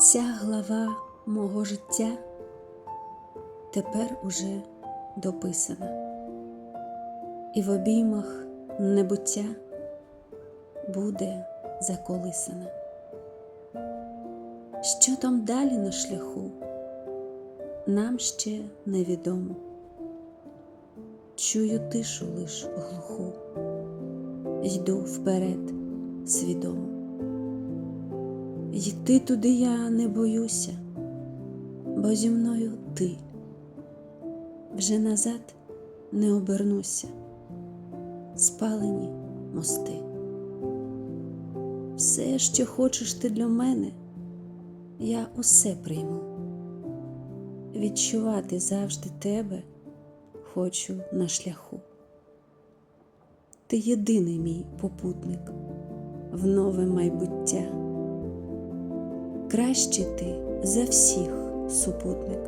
Ця глава мого життя тепер уже дописана, і в обіймах небуття буде заколисана. Що там далі на шляху, нам ще невідомо. Чую тишу лиш глуху, йду вперед свідомо. Йти туди я не боюся, бо зі мною ти вже назад не обернуся, спалені мости. Все, що хочеш ти для мене, я усе прийму. Відчувати завжди тебе хочу на шляху. Ти єдиний мій попутник в нове майбуття. Кращий ти за всіх супутник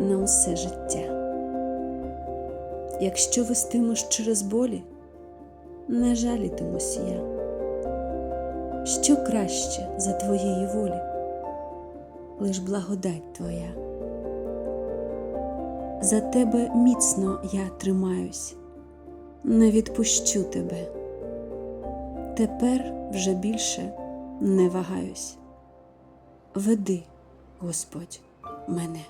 на усе життя. Якщо вестимеш через болі, не жалітимусь я. Що краще за твоєї волі, лиш благодать твоя. За тебе міцно я тримаюсь, не відпущу тебе. Тепер вже більше не вагаюсь веди, Господь, мене.